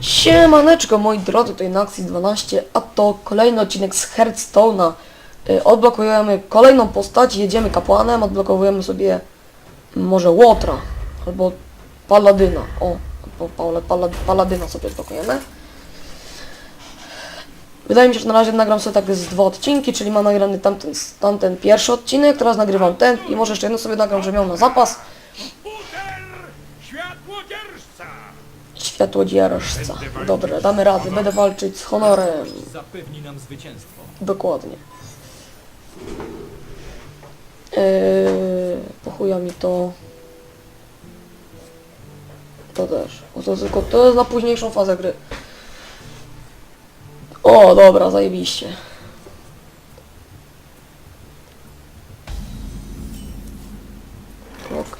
Siemaneczko moi drodzy, tutaj Naxis 12, a to kolejny odcinek z Hearthstone'a. Y, Odblokujemy kolejną postać, jedziemy kapłanem, odblokowujemy sobie może Łotra, albo Paladyna. O, albo Pala, Pala, Paladyna sobie odblokujemy. Wydaje mi się, że na razie nagram sobie tak z dwa odcinki, czyli mam nagrany tamten, tamten pierwszy odcinek, teraz nagrywam ten i może jeszcze jedno sobie nagram, że miał na zapas. Światłodzierżca. Dobra, damy radę, będę walczyć z honorem. zapewni nam zwycięstwo. Dokładnie. Yy, pochuja mi to. To też. O, to, tylko, to jest na późniejszą fazę gry. O, dobra, zajebiście.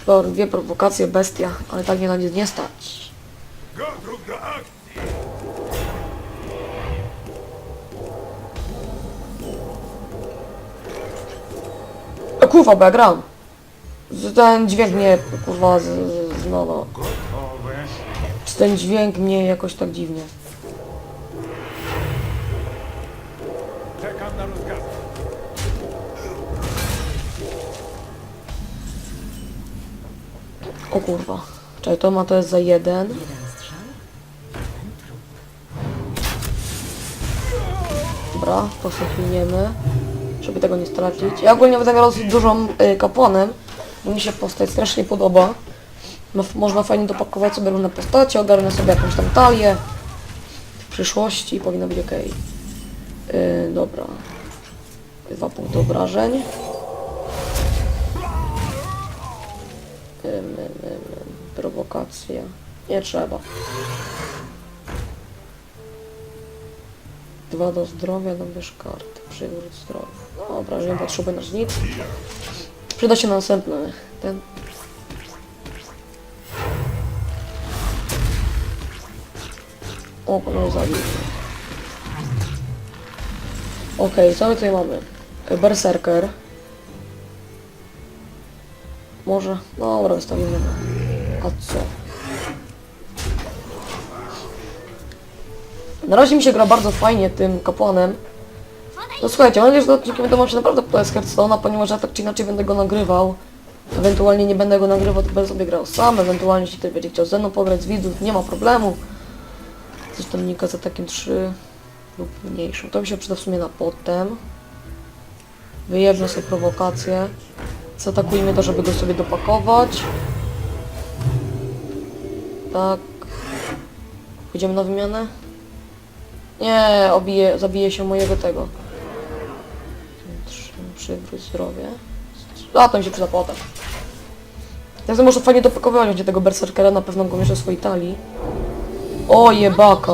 Dobra, dwie prowokacje, bestia, ale tak nie na nie nie stać. Do akcji! O kurwa, bo ja gram. Z- Ten dźwięk mnie, kurwa, z, z, no, no. Gotowe. Ten dźwięk mnie jakoś tak dziwnie. Czekam na rozkaz. O kurwa. Czekaj, to ma to jest za jeden. Dobra, chwilniemy, żeby tego nie stracić. Ja ogólnie będę grał dosyć dużą y, kapłanem. bo Mi się postać strasznie podoba. Można fajnie dopakować sobie różne postacie, ogarnę sobie jakąś tam talię. W przyszłości powinno być ok. Yy, dobra. Dwa punkty obrażeń. Ym, ym, ym. Prowokacja. Nie trzeba. Dwa do zdrowia, dobierz karty. Przywrót zdrowia. No dobra, że nie potrzebuję na nic. Przyda się na następny. Ten. O, no zabił. Okej, co my tutaj mamy? Berserker. Może? No dobra, wystawimy. A co? Na razie mi się gra bardzo fajnie tym kapłanem. No słuchajcie, mam nadzieję, że ten odcinek będą się naprawdę podobać z Hearthstone'a, ponieważ ja tak czy inaczej będę go nagrywał. Ewentualnie nie będę go nagrywał, to będę sobie grał sam, ewentualnie jeśli ktoś będzie chciał ze mną pograć z widzów, nie ma problemu. Zresztą nika za takim 3 lub mniejszą. To mi się przyda w sumie na potem. Wyjebnę sobie prowokację. Zaatakujmy to, żeby go sobie dopakować. Tak. Pójdziemy na wymianę? Nie, obije, zabije się mojego tego. Przywróć zdrowie. A, to mi się przyda potem. To można fajnie dopakowywać tego berserkera, na pewno go mieszczę w swojej talii. O jebaka.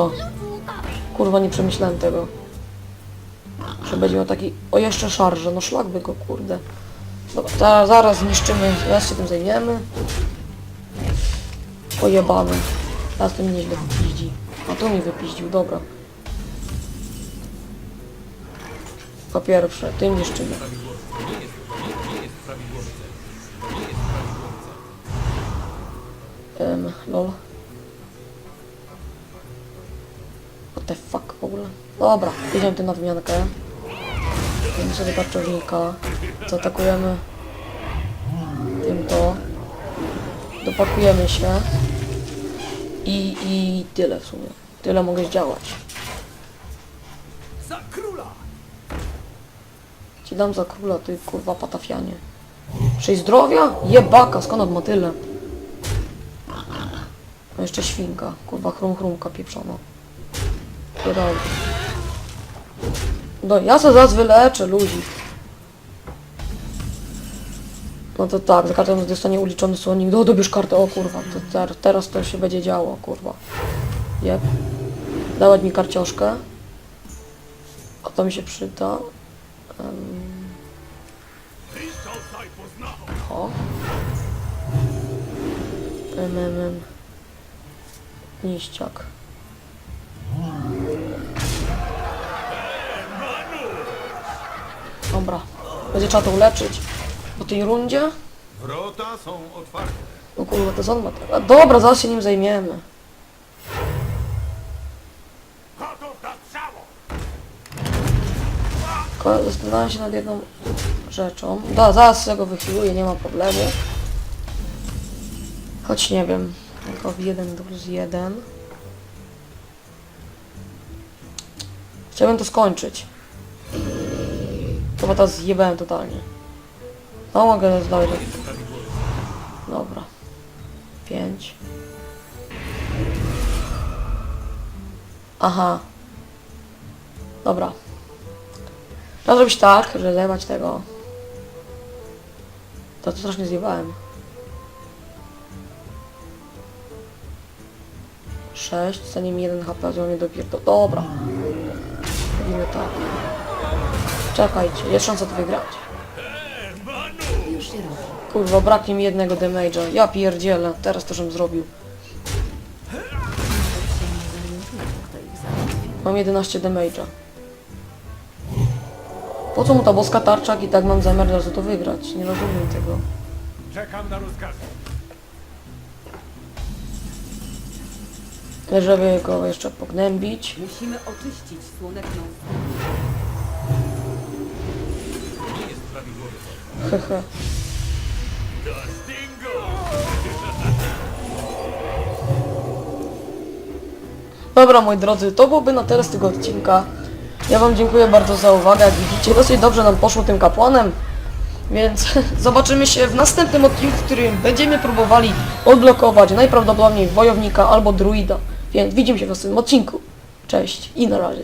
Kurwa, nie przemyślałem tego. Że będzie miał taki... O, jeszcze szarże, no szlak by go, kurde. Dobra, ta, zaraz zniszczymy, zaraz się tym zajmiemy. Pojebany. Teraz to mi nieźle wypiździ. A tu mi wypiździł, dobra. Po pierwsze, tym niszczymy. Um, lol. What the fuck w ogóle? Dobra, idziemy tym na wymiankę. Idziemy sobie tarczownika. Zaatakujemy tym to. Dopakujemy się. I, I tyle w sumie. Tyle mogę zdziałać. Ci dam za króla, ty kurwa patafianie. 6 zdrowia? Jebaka, skąd on? No jeszcze świnka, kurwa chrum chrumka pieprzona. Pierdolę. No ja se zaraz wyleczę ludzi. No to tak, za kartę dostanie uliczony słonik. No dobierz kartę, o kurwa, to ter, teraz to się będzie działo, kurwa. Jeb. Dawać mi karcioszkę. A to mi się przyda. Zostaj Ho. MMM. Liściak. Dobra. Będzie trzeba to uleczyć. Po tej rundzie? Wrota są otwarte. O kurwa, to zon ma... A dobra, zaraz się nim zajmiemy. Zastanawiam się nad jedną rzeczą. Da, zaraz tego wychyluję, nie ma problemu. Choć nie wiem. Tylko w 1 plus 1. Chciałbym to skończyć. Chyba teraz zjebałem totalnie. No mogę zdać. Dobra. 5. Aha. Dobra. Trzeba zrobić tak, że zajebać tego. To, to strasznie zjebałem. 6, zanim 1 HP zło mnie dopiero. Dobra. Robimy tak. Czekajcie, jest szansa to wygrać. Kurwa, braknie mi jednego damage'a. Ja pierdzielę, teraz to żem zrobił. Mam 11 damage'a. Po co mu ta boska tarcza, i tak mam zamiar razu to wygrać? Nie rozumiem tego. Czekam na rozkazy. Żeby go jeszcze pognębić. Musimy oczyścić słoneczną Nie jest prawidłowy. Hehe. Dobra, moi drodzy, to byłoby na tyle z tego odcinka. Ja wam dziękuję bardzo za uwagę. Jak widzicie, dosyć dobrze nam poszło tym kapłanem. Więc zobaczymy się w następnym odcinku, w którym będziemy próbowali odblokować najprawdopodobniej wojownika albo druida. Więc widzimy się w następnym odcinku. Cześć i na razie.